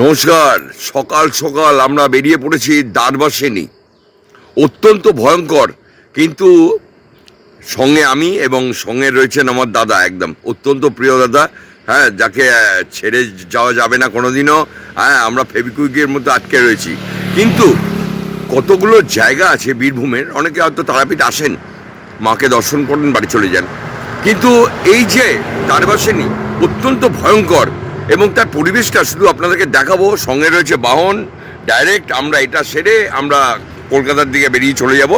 নমস্কার। সকাল সকাল আমরা বেরিয়ে পড়েছি দ্বারবাসেনি অত্যন্ত ভয়ঙ্কর, কিন্তু সঙ্গে আমি এবং সঙ্গে রয়েছেন আমার দাদা একদম। অত্যন্ত প্রিয় দাদা হ্যাঁ যাকে ছেড়ে যাওয়া যাবে না কোনোদিনও। হ্যাঁ আমরা ফেবিকুইকের মধ্যে আটকে রয়েছি। কিন্তু কতগুলো জায়গা আছে বীরভূমের, অনেকে হয়তো তারাপীঠ আসেন, মাকে দর্শন করেন, বাড়ি চলে যান। কিন্তু এই যে তারবাসিনী অত্যন্ত ভয়ঙ্কর। এবং তার পরিবেশটা শুধু আপনাদেরকে দেখাবো। সঙ্গে রয়েছে বাহন ডাইরেক্ট আমরা এটা সেরে আমরা কলকাতার দিকে বেরিয়ে চলে যাব।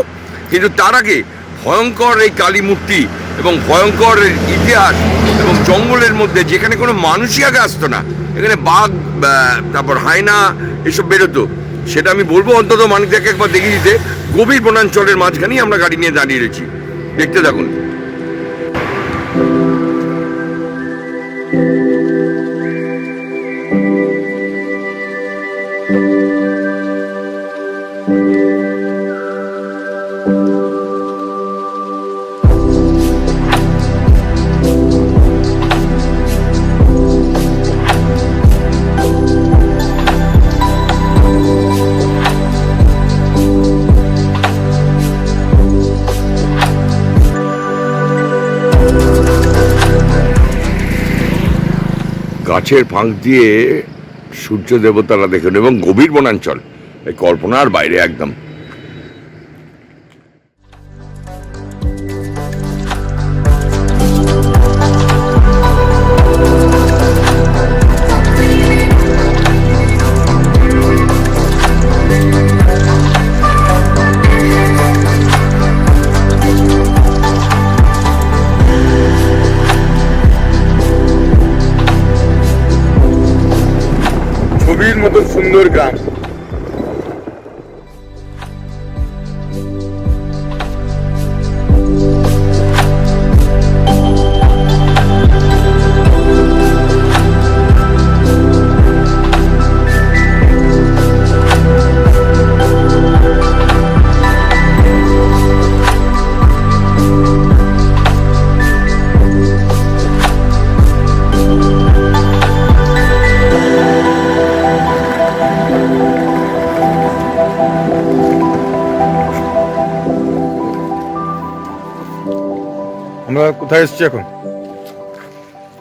কিন্তু তার আগে ভয়ঙ্কর এই কালী মূর্তি এবং ভয়ঙ্কর ইতিহাস এবং জঙ্গলের মধ্যে যেখানে কোনো মানুষই আগে আসতো না, এখানে বাঘ তারপর হায়না এসব বেরোতো। সেটা আমি বলব অন্তত মানিকদাকে একবার দেখিয়ে দিতে। গভীর বনাঞ্চলের মাঝখানেই আমরা গাড়ি নিয়ে দাঁড়িয়ে রয়েছি। দেখতে থাকুন। গাছের ফাঁক দিয়ে সূর্য দেবতারা দেখুন এবং গভীর বনাঞ্চল। এই কল্পনার বাইরে একদম। মতো কোথায় এসেছি এখন?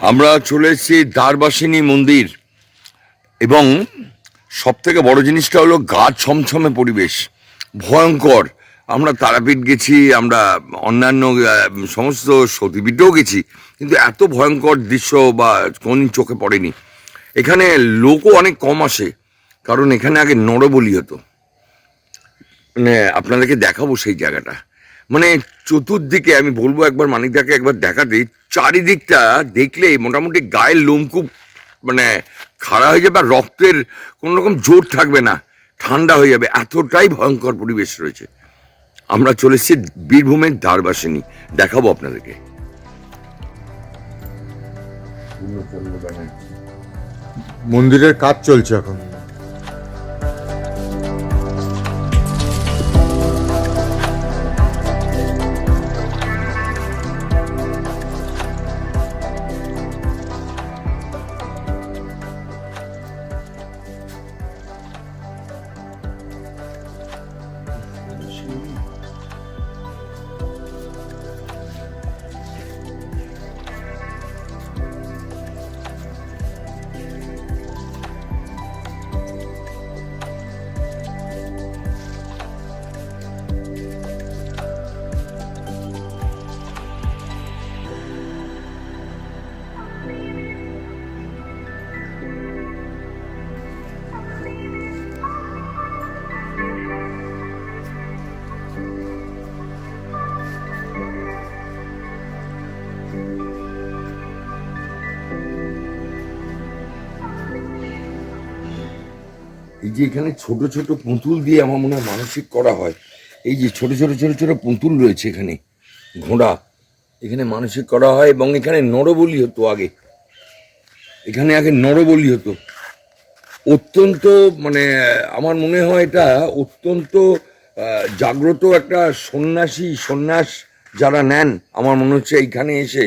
আমরা চলে এসেছি দ্বারবাসিনী মন্দির। এবং সব থেকে বড় জিনিসটা হলো গা ছমছমে পরিবেশ। ভয়ঙ্কর। আমরা তারাপীঠ গেছি, আমরা অন্যান্য সমস্ত সতীপীঠেও গেছি। কিন্তু এত ভয়ঙ্কর দৃশ্য বা কোন চোখে পড়েনি। এখানে লোকও অনেক কম আসে, কারণ এখানে আগে নরবলি হতো। মানে আপনাদেরকে দেখাবো সেই জায়গাটা। মানে চতুর্দিকে, আমি বলব একবার মানিকদাকে একবার দেখা দেখাতে চারিদিকটা দেখলেই মোটামুটি গায়ের লোমকূপ মানে খাড়া হয়ে যাবে আর রক্তের কোনো রকম জোর থাকবে না, ঠান্ডা হয়ে যাবে। এতটাই ভয়ঙ্কর পরিবেশ রয়েছে। আমরা চলে এসেছি বীরভূমের দ্বারবাসিনী, দেখাবো আপনাদেরকে। মন্দিরের কাজ চলছে এখন। যে এখানে ছোট ছোট পুঁতুল দিয়ে আমার মনে হয় মানসিক করা হয়, এই যে ছোট ছোট ছোট ছোট পুঁতুল রয়েছে এখানে, ঘোড়া, এখানে মানসিক করা হয় এবং এখানে নরবলি হতো আগে, এখানে আগে নরবলি হতো। অত্যন্ত মানে আমার মনে হয় এটা অত্যন্ত জাগ্রত একটা সন্ন্যাসী, সন্ন্যাস যারা নেন, আমার মনে হচ্ছে এইখানে এসে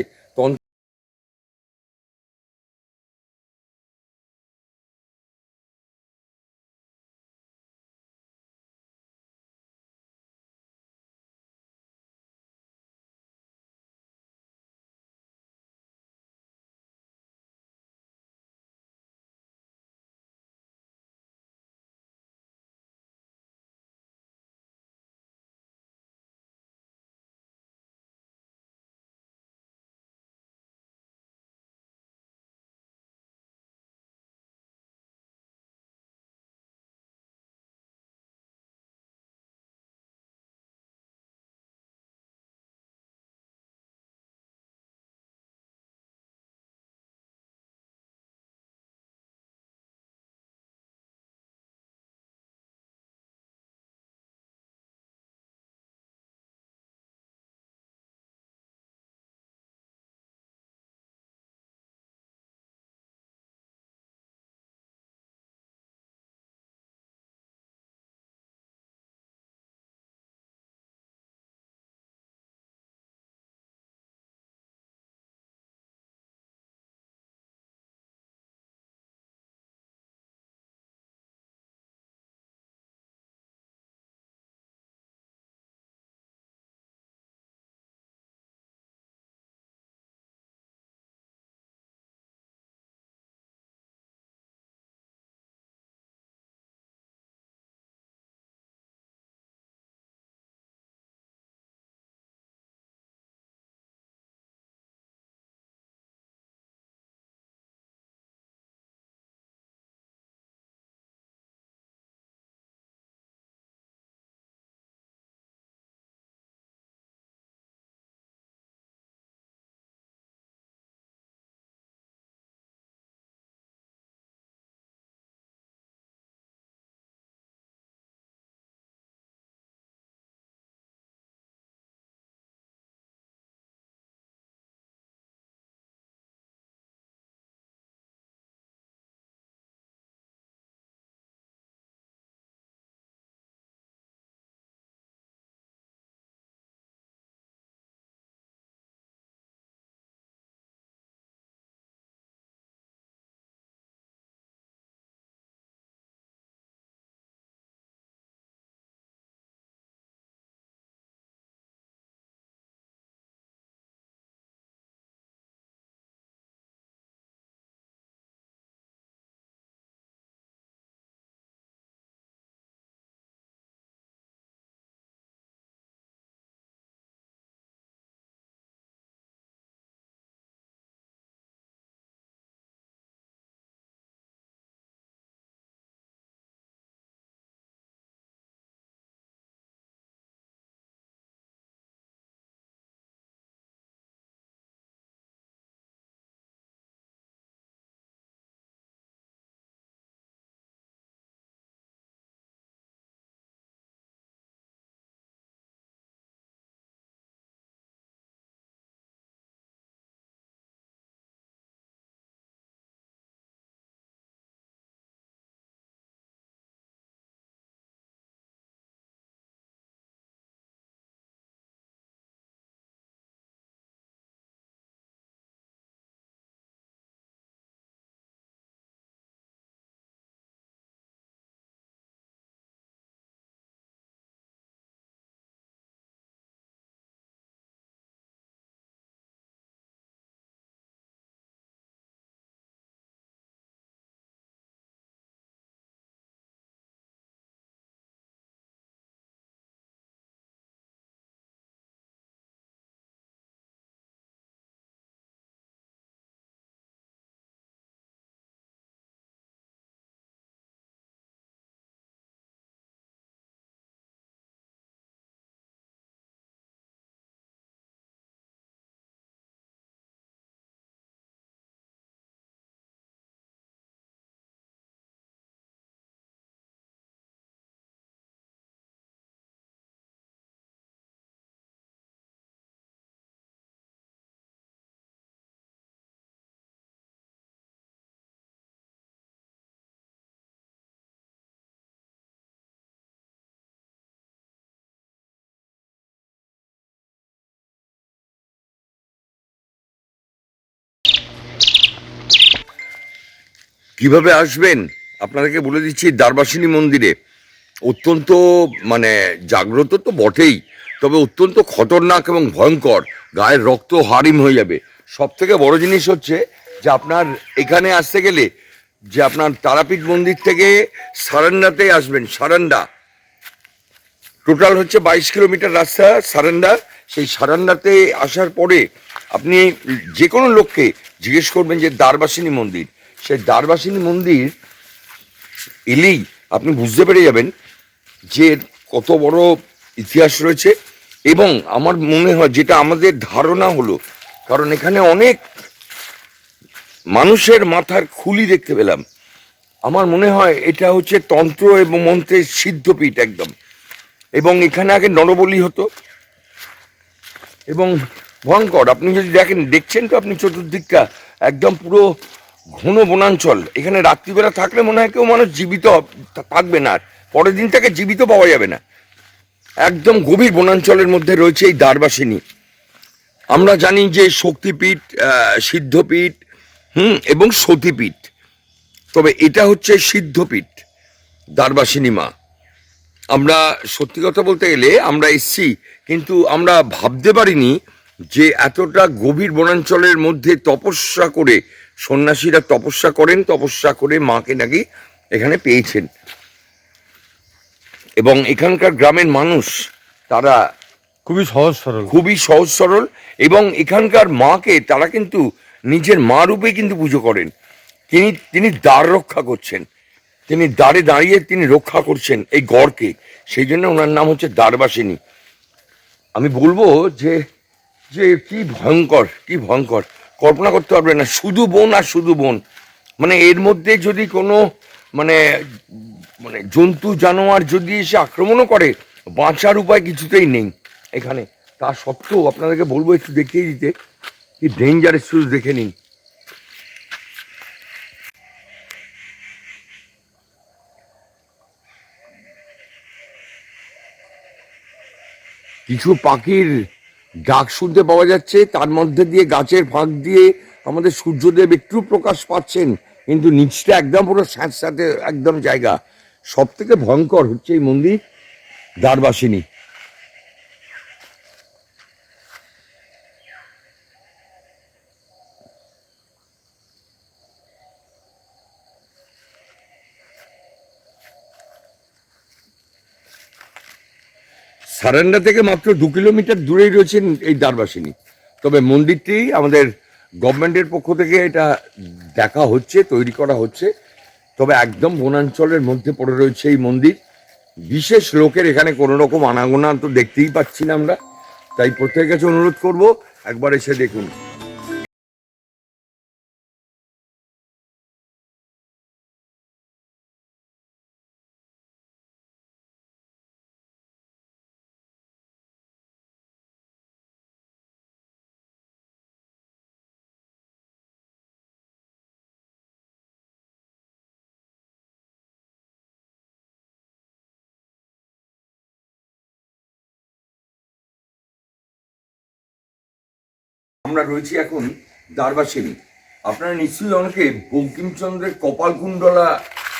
কীভাবে আসবেন? আপনাদেরকে বলে দিচ্ছি দ্বারবাসিনী মন্দিরে। অত্যন্ত মানে জাগ্রত তো বটেই, তবে অত্যন্ত খতরনাক এবং ভয়ঙ্কর। গায়ের রক্ত হারিম হয়ে যাবে। সব থেকে বড় জিনিস হচ্ছে যে আপনার এখানে আসতে গেলে যে আপনার তারাপীঠ মন্দির থেকে সারান্ডাতে আসবেন সারান্ডা টোটাল হচ্ছে বাইশ কিলোমিটার রাস্তা সারান্ডা সেই সারান্ডাতে আসার পরে আপনি যে কোনো লোককে জিজ্ঞেস করবেন যে দ্বারবাসিনী মন্দির। সেই দ্বারবাসিনী মন্দির এলেই আপনি বুঝতে পেরে যাবেন যে কত বড় ইতিহাস রয়েছে এবং আমার মনে হয় যেটা আমাদের ধারণা হলো, কারণ এখানে অনেক মানুষের মাথার খুলি দেখতে পেলাম। আমার মনে হয় এটা হচ্ছে তন্ত্র এবং মন্ত্রের সিদ্ধপীঠ একদম। এবং এখানে আগে নরবলি হতো। এবং ভয়ঙ্কর, আপনি যদি দেখেন, দেখছেন তো আপনি চতুর্দিকটা, একদম পুরো ঘন বনাঞ্চল। এখানে রাত্রিবেলা থাকলে মনে হয় কেউ মানুষ জীবিত থাকবে না আর। পরের দিন থেকে জীবিত পাওয়া যাবে না। একদম গভীর বনাঞ্চলের মধ্যে রয়েছে এই দ্বারবাসিনী। আমরা জানি যে শক্তিপীঠ সিদ্ধপীঠ, হুম, এবং সতীপীঠ। তবে এটা হচ্ছে সিদ্ধপীঠ, দ্বারবাসিনী মা। আমরা সত্যি কথা বলতে গেলে আমরা এসছি, কিন্তু আমরা ভাবতে পারিনি যে এতটা গভীর বনাঞ্চলের মধ্যে তপস্যা করে সন্ন্যাসীরা তপস্যা করেন তপস্যা করে মাকে নাকি এখানে পেয়েছেন। এবং এখানকার গ্রামের মানুষ তারা খুবই সহজ সরল। খুবই সহজ সরল এবং এখানকার মাকে তারা কিন্তু নিজের মা রূপে কিন্তু পুজো করেন। তিনি তিনি দ্বার রক্ষা করছেন। তিনি দ্বারে দাঁড়িয়ে তিনি রক্ষা করছেন এই গড়কে। সেই জন্য ওনার নাম হচ্ছে দ্বারবাসিনী। আমি বলব যে যে কি ভয়ঙ্কর কি ভয়ঙ্কর। কল্পনা করতে পারবে না, শুধু বোন আর শুধু বোন। মানে এর মধ্যে যদি কোনো মানে মানে জন্তু, জানোয়ার যদি এসে আক্রমণও করে, বাঁচার উপায় কিছুতেই নেই এখানে। তা সত্ত্বেও আপনাদেরকে বলব একটু দেখিয়ে দিতে, কি ডেঞ্জারাস শুধু দেখে নিন। কিছু পাখির ডাক শুনতে পাওয়া যাচ্ছে, তার মধ্যে দিয়ে গাছের ফাঁক দিয়ে আমাদের সূর্যদেব একটু প্রকাশ পাচ্ছেন, কিন্তু নিচটা একদম পুরো স্যাঁত স্যাঁতে একদম জায়গা। সব থেকে ভয়ঙ্কর হচ্ছে এই মন্দির, দ্বারবাসিনী। সারান্ডা থেকে মাত্র দু কিলোমিটার দূরেই রয়েছেন এই দ্বারবাসিনী। তবে মন্দিরটি আমাদের গভর্নমেন্টের পক্ষ থেকে এটা দেখা হচ্ছে, তৈরি করা হচ্ছে। তবে একদম বনাঞ্চলের মধ্যে পড়ে রয়েছে এই মন্দির। বিশেষ লোকের এখানে কোনো রকম আনাগোনা তো দেখতেই পাচ্ছি না আমরা। তাই প্রত্যেকের কাছে অনুরোধ করব, একবার এসে দেখুন। আমরা রয়েছি এখন দ্বারবাসিনী আপনারা নিশ্চয়ই অনেকে বঙ্কিমচন্দ্রের কপালকুণ্ডলা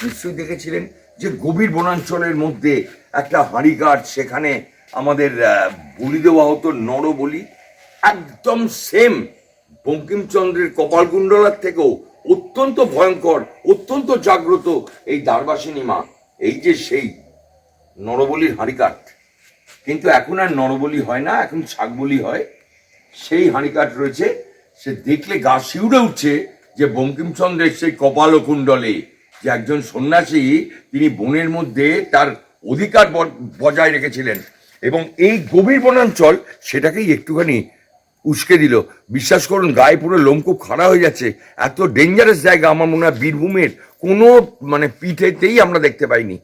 নিশ্চয়ই দেখেছিলেন যে গভীর বনাঞ্চলের মধ্যে একটা হাঁড়িঘাট, সেখানে আমাদের বলি দেওয়া হতো নরবলি। একদম সেম বঙ্কিমচন্দ্রের কপালকুণ্ডলার থেকেও অত্যন্ত ভয়ঙ্কর, অত্যন্ত জাগ্রত এই দ্বারবাসিনী মা এই যে সেই নরবলির হাঁড়িকাঠ কিন্তু এখন আর নরবলি হয় না, এখন শাকবলি হয়। সেই হাঁড়িকাঠ রয়েছে। সে দেখলে গা শিউড়ে উঠছে যে বঙ্কিমচন্দ্রের সেই কপাল কুণ্ডলে যে একজন সন্ন্যাসী, তিনি বনের মধ্যে তার অধিকার বজায় রেখেছিলেন এবং এই গভীর বনাঞ্চল সেটাকেই একটুখানি উস্কে দিল। বিশ্বাস করুন, গায়ে পুরো লোমকূপ খাড়া হয়ে যাচ্ছে। এত ডেঞ্জারাস জায়গা আমার মনে হয় বীরভূমের কোনো মানে পিঠেতেই আমরা দেখতে পাইনি।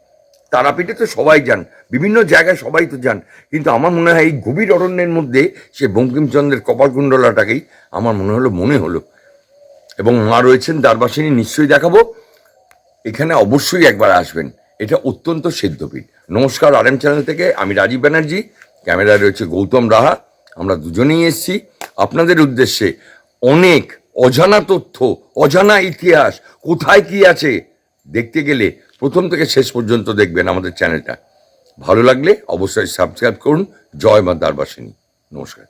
তারাপীঠে তো সবাই যান, বিভিন্ন জায়গায় সবাই তো যান, কিন্তু আমার মনে হয় এই গভীর অরণ্যের মধ্যে সে বঙ্কিমচন্দ্রের কপালকুণ্ডলাটাকেই আমার মনে হলো মনে হলো। এবং মা রয়েছেন দ্বারবাসিনী, নিশ্চয়ই দেখাবো। এখানে অবশ্যই একবার আসবেন। এটা অত্যন্ত সিদ্ধপীঠ নমস্কার আর এম চ্যানেল থেকে, আমি রাজীব ব্যানার্জি। ক্যামেরায় রয়েছে গৌতম রাহা। আমরা দুজনেই এসেছি। আপনাদের উদ্দেশ্যে অনেক অজানা তথ্য, অজানা ইতিহাস, কোথায় কি আছে দেখতে গেলে প্রথম থেকে শেষ পর্যন্ত দেখবেন আমাদের চ্যানেলটা। ভালো লাগলে অবশ্যই সাবস্ক্রাইব করুন। জয় মা দ্বারবাসিনী নমস্কার।